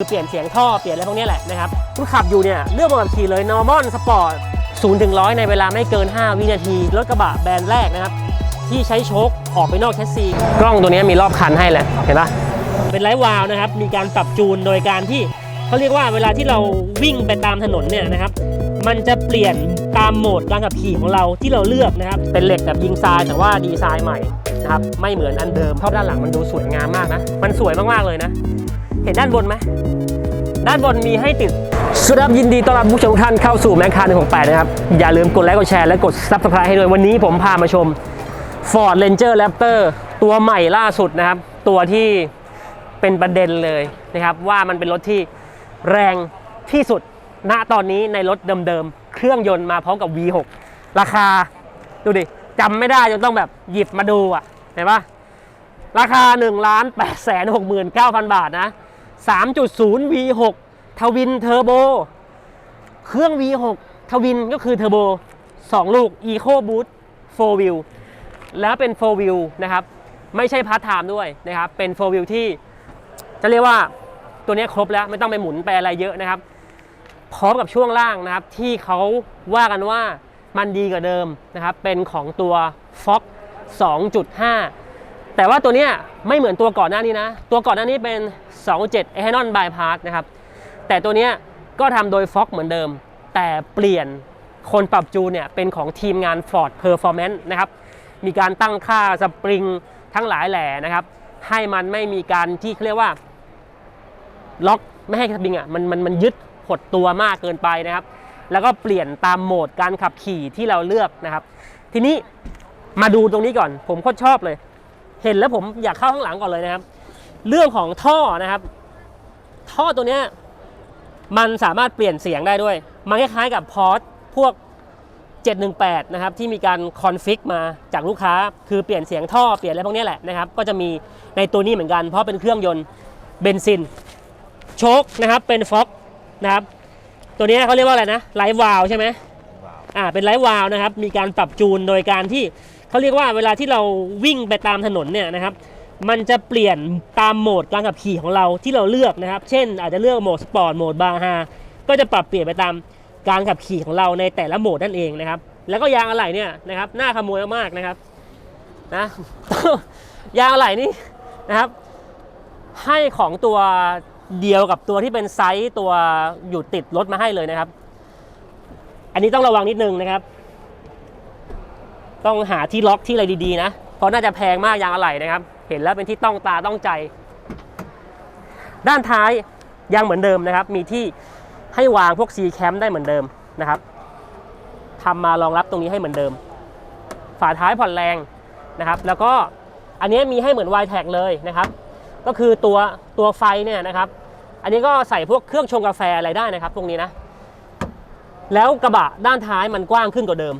คือเปลี่ยนเสียงท่อเปลี่ยนอะไรพวกนี้แหละนะครับคุณขับอยู่เนี่ยเลือกมาแบบขี่เลย normal sport 0ถึง100 ในเวลาไม่เกิน 5 วินาที รถกระบะแบรนด์แรกนะครับ ที่ใช้โชคออกไปนอกแชสซี กล้องตัวนี้มีรอบคันให้เลยเห็นปะเป็นไลท์วาลวนะครับ มีการปรับจูนโดยการที่เขาเรียกว่าเวลาที่เราวิ่งไปตามถนนเนี่ยนะครับ มันจะเปลี่ยนตามโหมดการขับขี่ของเราที่เราเลือกนะครับ เป็นเหล็กแบบยิงทรายแต่ว่าดีไซน์ใหม่นะครับไม่เหมือนอันเดิมชอบด้านหลังมันดูสวยงามมากนะมันสวยมากๆเลยนะ ห็นด้านบนไหมด้านบนมีให้ติดสวัสดีครับยินดีต้อนรับผู้ชมทุกท่านเข้าสู่แมคคา168 นะครับ อย่าลืมกดไลค์กดแชร์และกด Subscribe ให้ด้วยวันนี้ผมพามาชม Ford Ranger Raptor ตัวใหม่ล่าสุดนะครับ ตัวที่เป็นประเด็นเลยนะครับ ว่ามันเป็นรถที่แรงที่สุดณตอนนี้ในรถเดิมๆ เครื่องยนต์มาพร้อมกับ V6 ราคา ดูดิจำไม่ได้จนต้องแบบหยิบมาดูอะเห็นปะราคา1ล้าน8แสน69,000 บาทนะ 3.0 V6 ทวินเทอร์โบ เครื่อง V6 ทวินก็คือเทอร์โบ 2 ลูก Eco Boost 4 Wheel แล้วเป็น 4 Wheel นะครับ ไม่ใช่พาร์ทไทม์ด้วยนะครับ เป็น 4 Wheel ที่จะเรียกว่าตัวนี้ครบแล้วไม่ต้องไปหมุนไปอะไรเยอะนะครับ พร้อมกับช่วงล่างนะครับ ที่เขาว่ากันว่ามันดีกว่าเดิมนะครับ เป็นของตัว Fox 2.5 แต่ว่าตัวนี้ไม่เหมือนตัวก่อนหน้านี้นะ ตัวก่อนหน้านี้เป็น 27 e t h a n o l Bypass นะครับ แต่ตัวนี้ก็ทำโดย Fox เหมือนเดิม แต่เปลี่ยนคนปรับจูนเนี่ยเป็นของทีมงาน Ford Performance นะครับ มีการตั้งค่าสปริงทั้งหลายแหล่นะครับ ให้มันไม่มีการที่เขาเรียกว่าล็อกไม่ให้สปริงอะมันมันมันยึดหดตัวมากเกินไปนะครับ แล้วก็เปลี่ยนตามโหมดการขับขี่ที่เราเลือกนะครับ ทีนี้มาดูตรงนี้ก่อน ผมโคตรชอบเลย เห็นแล้วผมอยากเข้าข้างหลังก่อนเลยนะครับ เรื่องของท่อนะครับ ท่อตัวเนี้ยมันสามารถเปลี่ยนเสียงได้ด้วย มันคล้ายๆกับพอร์ตพวก 718 นะครับ ที่มีการคอนฟิกมาจากลูกค้า คือเปลี่ยนเสียงท่อเปลี่ยนอะไรพวกนี้แหละนะครับ ก็จะมีในตัวนี้เหมือนกัน เพราะเป็นเครื่องยนต์เบนซิน โชคนะครับ เป็นฟ็อกนะครับ ตัวนี้เขาเรียกว่าอะไรนะ ไลท์วาลใช่ไหมอ่า เป็นไลท์วาลนะครับ มีการปรับจูนโดยการที่ เขาเรียกว่าเวลาที่เราวิ่งไปตามถนนเนี่ยนะครับมันจะเปลี่ยนตามโหมดการขับขี่ของเราที่เราเลือกนะครับ เช่น อาจจะเลือกโหมดสปอร์ตโหมดบาฮาก็จะปรับเปลี่ยนไปตามการขับขี่ของเราในแต่ละโหมดนั่นเองนะครับ แล้วก็ยางอะไหล่เนี่ยนะครับน่าขโมยมากนะครับนะยางอะไหล่นี่นะครับ ให้ของตัวเดียวกับตัวที่เป็นไซส์ตัวอยู่ติดรถมาให้เลยนะครับ อันนี้ต้องระวังนิดนึงนะครับ ต้องหาที่ล็อกที่อะไรดีๆนะ เพราะน่าจะแพงมากยางอะไหล่นะครับ เห็นแล้วเป็นที่ต้องตาต้องใจ ด้านท้ายยังเหมือนเดิมนะครับ มีที่ให้วางพวก C cam ได้เหมือนเดิมนะครับทำมารองรับตรงนี้ให้เหมือนเดิม ฝาท้ายผ่อนแรงนะครับ แล้วก็อันนี้มีให้เหมือน y t a g เลยนะครับ ก็คือตัวตัวไฟเนี่ยนะครับ อันนี้ก็ใส่พวกเครื่องชงกาแฟอะไรได้นะครับตรงนี้นะ แล้วกระบะด้านท้ายมันกว้างขึ้นกว่าเดิม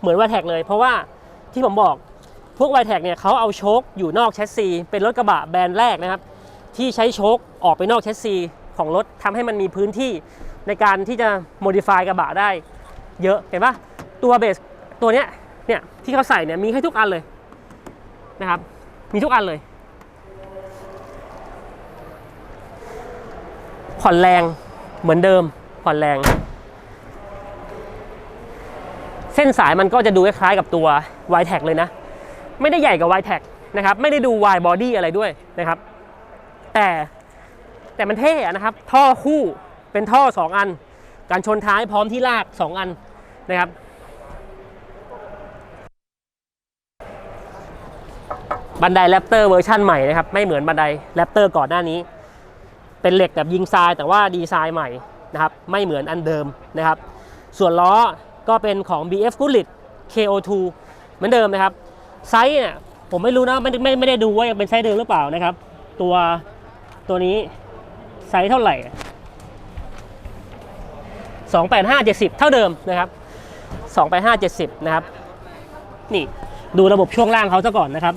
เหมือน y t a g เลย เพราะว่าที่ผมบอกพวก y t a g เนี่ยเขาเอาโชคอยู่นอกแชสซีเป็นรถกระบะแบรนด์แรกนะครับ ที่ใช้โชคออกไปนอกแชสซีของรถทำให้มันมีพื้นที่ในการที่จะโมดิฟายกระบะได้เยอะเห็นปะตัวเบสตัวเนี้ยเนี่ยที่เขาใส่เนี่ยมีให้ทุกอันเลยนะครับ มีทุกอันเลยผ่อนแรงเหมือนเดิมผ่อนแรง เส้นสายมันก็จะดูคล้ายๆกับตัว y t a g เลยนะ ไม่ได้ใหญ่กว่า y t a g นะครับไม่ได้ดู Y body อะไรด้วยนะครับ แต่แต่มันเท่นะครับ ท่อคู่เป็นท่อ 2 อัน การชนท้ายพร้อมที่ลาก 2 อันนะครับบันไดแรปเตอร์เวอร์ชันใหม่นะครับ ไม่เหมือนบันไดแรปเตอร์ก่อนหน้านี้ เป็นเหล็กแบบยิงทรายแต่ว่าดีไซน์ใหม่นะครับ ไม่เหมือนอันเดิมนะครับ ส่วนล้อ ก็เป็นของ BF Goodrich KO2 เหมือนเดิมนะครับ ไซส์เนี่ยผมไม่รู้นะไม่ไม่ไม่ได้ดูว่ายังเป็นไซส์เดิมหรือเปล่านะครับ ตัวตัวนี้ไซส์เท่าไหร่ 285 70 เท่าเดิมนะครับ 285 70 นะครับ นี่ดูระบบช่วงล่างเขาซะก่อนนะครับ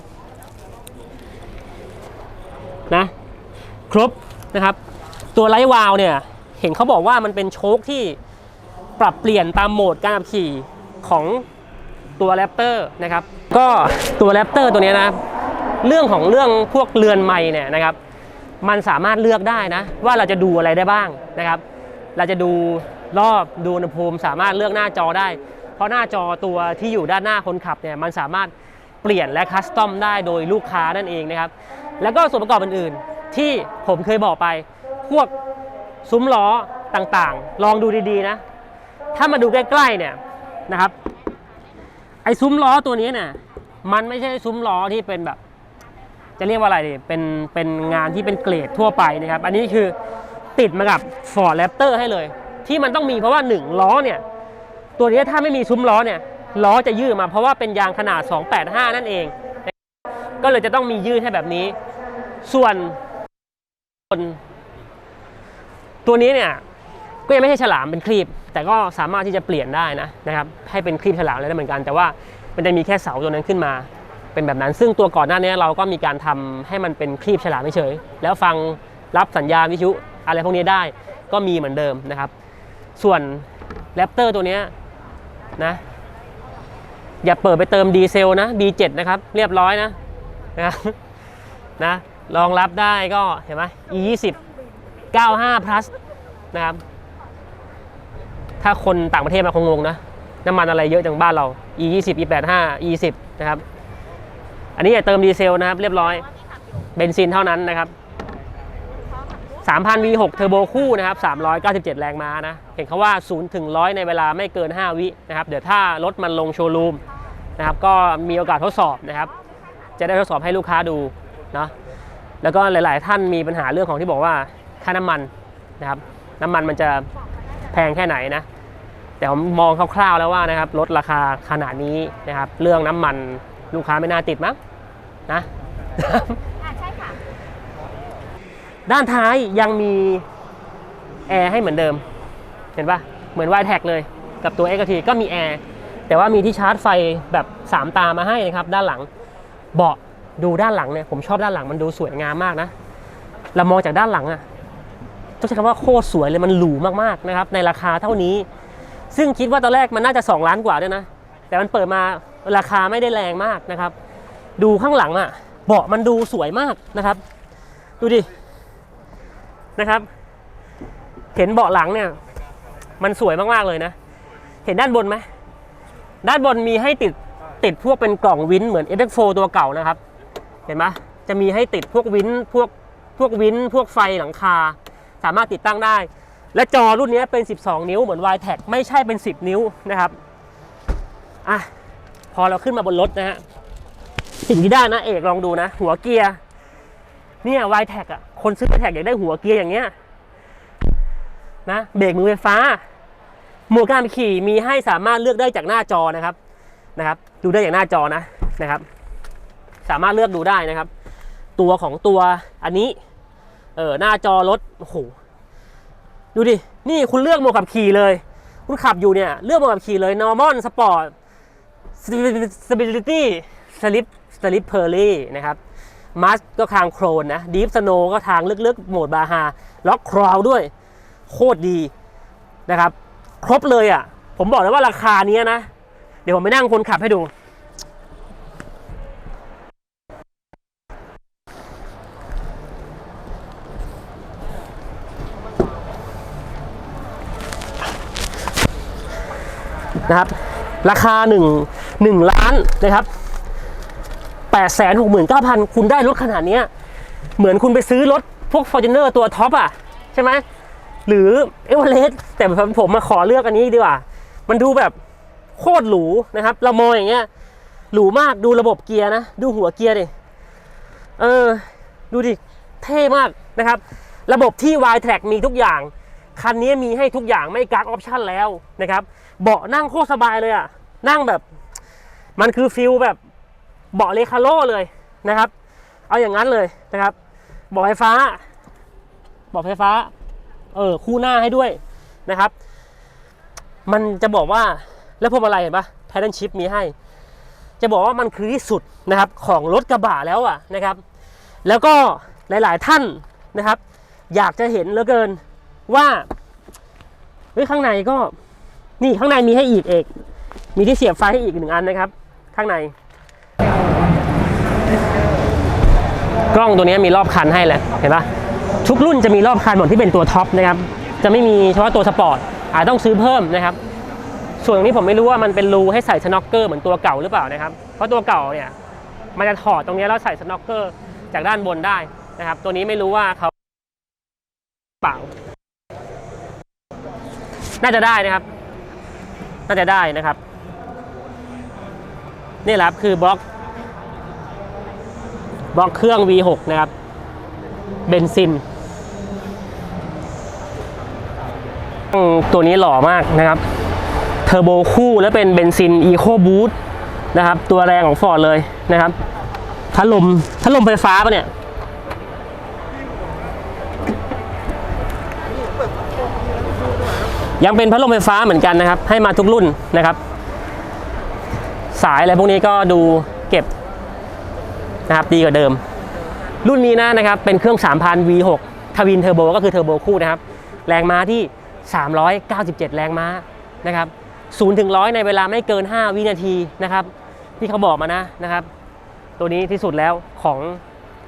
นะครบนะครับ ตัวไลท์วาลเนี่ย เห็นเขาบอกว่ามันเป็นโชคที่ ปรับเปลี่ยนตามโหมดการขับขี่ของตัวแรปเตอร์นะครับก็ตัวแรปเตอร์ตัวนี้นะเรื่องของเรื่องพวกเรือนไม้เนี่ยนะครับ มันสามารถเลือกได้นะว่าเราจะดูอะไรได้บ้างนะครับ เราจะดูรอบดูอุณหภูมิสามารถเลือกหน้าจอได้ เพราะหน้าจอตัวที่อยู่ด้านหน้าคนขับเนี่ยมันสามารถเปลี่ยนและคัสตอมได้โดยลูกค้านั่นเองนะครับ แล้วก็ส่วนประกอบอื่นๆ ที่ผมเคยบอกไป พวกซุ้มล้อต่างๆ ลองดูดีๆนะ ถ้ามาดูใกล้ๆเนี่ยนะครับไอ้ซุ้มล้อตัวนี้เนี่ยมันไม่ใช่ซุ้มล้อที่เป็นแบบ จะเรียกว่าอะไรดีเป็นเป็นงานที่เป็นเกรดทั่วไปนะครับ อันนี้คือติดมากับ Ford Raptor ให้เลย ที่มันต้องมีเพราะว่า1ล้อเนี่ยตัวนี้ถ้าไม่มีซุ้มล้อเนี่ยล้อจะยืดมาเพราะว่าเป็นยางขนาด 285 นั่นเอง ก็เลยจะต้องมียืดให้แบบนี้ ส่วนตัวนี้เนี่ย ก็ยังไม่ใช่ฉลามเป็นครีบ แต่ก็สามารถที่จะเปลี่ยนได้นะนะครับให้เป็นครีบฉลามเลยได้เหมือนกัน แต่ว่ามันจะมีแค่เสาตัวนั้นขึ้นมา เป็นแบบนั้น ซึ่งตัวก่อนหน้านี้เราก็มีการทำให้มันเป็นครีบฉลามเฉยแล้วฟังรับสัญญาณวิทยุอะไรพวกนี้ได้ก็มีเหมือนเดิมนะครับ ส่วนแรปเตอร์ตัวนี้นะอย่าเปิดไปเติมดีเซลนะ B7 นะครับ เรียบร้อยนะนะนะรองรับได้ก็เห็นไหม E20 95 plus นะครับ ถ้าคนต่างประเทศมาคงงงนะ น้ำมันอะไรเยอะจังบ้านเรา E20 E85 E10 นะครับ อันนี้อย่าเติมดีเซลนะครับ เรียบร้อย เบนซินเท่านั้นนะครับ3,000 V6 เทอร์โบคู่นะครับ397 แรงม้านะ เห็นเขาว่า 0 ถึง 100 ในเวลาไม่เกิน 5 วินะครับ เดี๋ยวถ้ารถมันลงโชว์รูมนะครับ ก็มีโอกาสทดสอบนะครับ จะได้ทดสอบให้ลูกค้าดูเนาะ แล้วก็หลาย ๆ ท่านมีปัญหาเรื่องของที่บอกว่าค่าน้ำมันนะครับ น้ำมันมันจะ แพงแค่ไหนนะแต่ผมมองคร่าวๆแล้วว่านะครับลดราคาขนาดนี้นะครับ เรื่องน้ำมันลูกค้าไม่น่าติดมั้งนะอ่าใช่ค่ะ ด้านท้ายยังมีแอร์ให้เหมือนเดิม เห็นปะเหมือนวายแท็กเลย กับตัว x ทีก็มีแอร์แต่ว่ามีที่ชาร์จไฟแบบ 3 ตามาให้นะครับ ด้านหลังเบาะดูด้านหลังเนี่ยผมชอบด้านหลังมันดูสวยงามมากนะเรามองจากด้านหลังอะ ต้องใช้คำว่าโคตรสวยเลยมันหรูมากๆนะครับในราคาเท่านี้ ซึ่งคิดว่าตอนแรกมันน่าจะ 2 ล้านกว่าด้วยนะ แต่มันเปิดมาราคาไม่ได้แรงมากนะครับ ดูข้างหลังอะเบาะมันดูสวยมากนะครับ ดูดินะครับ เห็นเบาะหลังเนี่ย มันสวยมากๆเลยนะ เห็นด้านบนไหมด้านบนมีให้ติดติดพวกเป็นกล่องวินเหมือน f 4ตัวเก่านะครับ เห็นไหมจะมีให้ติดพวกวินพวกพวกวินพวกไฟหลังคา สามารถติดตั้งได้ และจอรุ่นนี้เป็น 12 นิ้วเหมือน y t e c ไม่ใช่เป็น 10 นิ้วนะครับอะพอเราขึ้นมาบนรถนะฮะสิ่งที่ได้นะเอกลองดูนะ หัวเกียร์เนี่ย y t e c อะคนซื้อ y t e c อยากได้หัวเกียร์อย่างเงี้ยนะเบรกมือไฟฟ้า หมวดการขี่มีให้สามารถเลือกได้จากหน้าจอนะครับนะครับ ดูได้จากหน้าจอนะนะครับ สามารถเลือกดูได้นะครับ ตัวของตัวอันนี้ เออหน้าจอรถโอ้โหดูดิ นี่คุณเลือกโหมดขับขี่เลย คุณขับอยู่เนี่ย เลือกโหมดขับขี่เลย normal sport stability slip slip p e r l y นะครับมัสก็ทางโครนนะ deep snow ก็ทางลึกๆ โหมดบาฮาล็อกคราวด้วย โคตรดีนะครับ ครบเลยอะ ผมบอกเลยว่าราคานี้นะ เดี๋ยวผมไปนั่งคนขับให้ดู นะครับ ราคา 1 1ล้านนะครับ8 6 9 0 0 0 คุณได้รถขนาดนี้ เหมือนคุณไปซื้อรถพวก f o r t u n e r ตัวท็อปอะ ใช่ไหมหรือเอเวอเรสต์แต่ผมมาขอเลือกอันนี้ดีกว่า มันดูแบบโคตรหรูนะครับ เรามองอย่างเงี้ยหรูมากดูระบบเกียร์นะ ดูหัวเกียร์ดิ เออ ดูดิ เท่มากนะครับ ระบบที่ y t r a c มีทุกอย่าง คันนี้มีให้ทุกอย่างไม่กักออปชั่นแล้วนะครับ เบาะนั่งโคตรสบายเลยอะนั่งแบบ มันคือฟิลแบบเบาะเลคาโลเลยนะครับ เอาอย่างนั้นเลยนะครับเบาะไฟฟ้าเบาะไฟฟ้า เออคู่หน้าให้ด้วยนะครับ มันจะบอกว่าแล้วพวงมาลัยเห็นปะแพดเดิลชิพมีให้ จะบอกว่ามันคือที่สุดนะครับของรถกระบะแล้วอะนะครับ แล้วก็หลาย ๆ ท่านนะครับ อยากจะเห็นเหลือเกินว่าเฮ้ยข้างในก็ นี่ข้างในมีให้อีกเอกมีที่เสียบไฟให้อีกหนึ่งอันนะครับ ข้างใน กล้องตัวนี้มีรอบคันให้แหละเห็นปะทุกรุ่นจะมีรอบคาร์บอนที่เป็นตัวท็อปนะครับ จะไม่มีเฉพาะตัวสปอร์ตอาจต้องซื้อเพิ่มนะครับ ส่วนตรงนี้ผมไม่รู้ว่ามันเป็นรูให้ใส่สน็อกเกอร์เหมือนตัวเก่าหรือเปล่านะครับ เพราะตัวเก่าเนี่ยมันจะถอดตรงนี้แล้วใส่สน็อกเกอร์จากด้านบนได้นะครับ ตัวนี้ไม่รู้ว่าเขาเปล่า น่าจะได้นะครับ น่าจะได้นะครับ นี่แหละครับคือบล็อกบล็อกเครื่อง V6 นะครับ เบนซิน ตัวนี้หล่อมากนะครับ เทอร์โบคู่และเป็นเบนซิน Eco Boost นะครับ ตัวแรงของฟอร์ดเลยนะครับพัดลมพัดลมไฟฟ้าปะเนี่ย ยังเป็นพัดลมไฟฟ้าเหมือนกันนะครับ ให้มาทุกรุ่นนะครับ สายอะไรพวกนี้ก็ดูเก็บนะครับดีกว่าเดิม รุ่นนี้นะนะครับเป็นเครื่อง 3,000 V6 ทวินเทอร์โบก็คือเทอร์โบคู่นะครับ แรงม้าที่ 397 แรงม้านะครับ0ถึง100 ในเวลาไม่เกิน 5 วินาทีนะครับ ที่เขาบอกมานะนะครับ ตัวนี้ที่สุดแล้วของ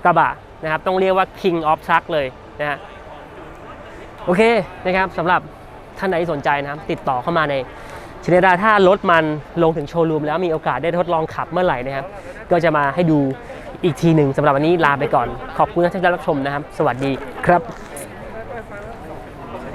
กระบะนะครับ ต้องเรียกว่า King of Truck เลยนะฮะโอเคนะครับสำหรับ ท่านใดสนใจนะครับ ติดต่อเข้ามาในชนิดาถ้ารถมันลงถึงโชว์รูมแล้วมีโอกาสได้ทดลองขับเมื่อไหร่นะครับ ก็จะมาให้ดูอีกทีหนึ่งสำหรับวันนี้ลาไปก่อน ขอบคุณที่รับชมนะครับ สวัสดีครับ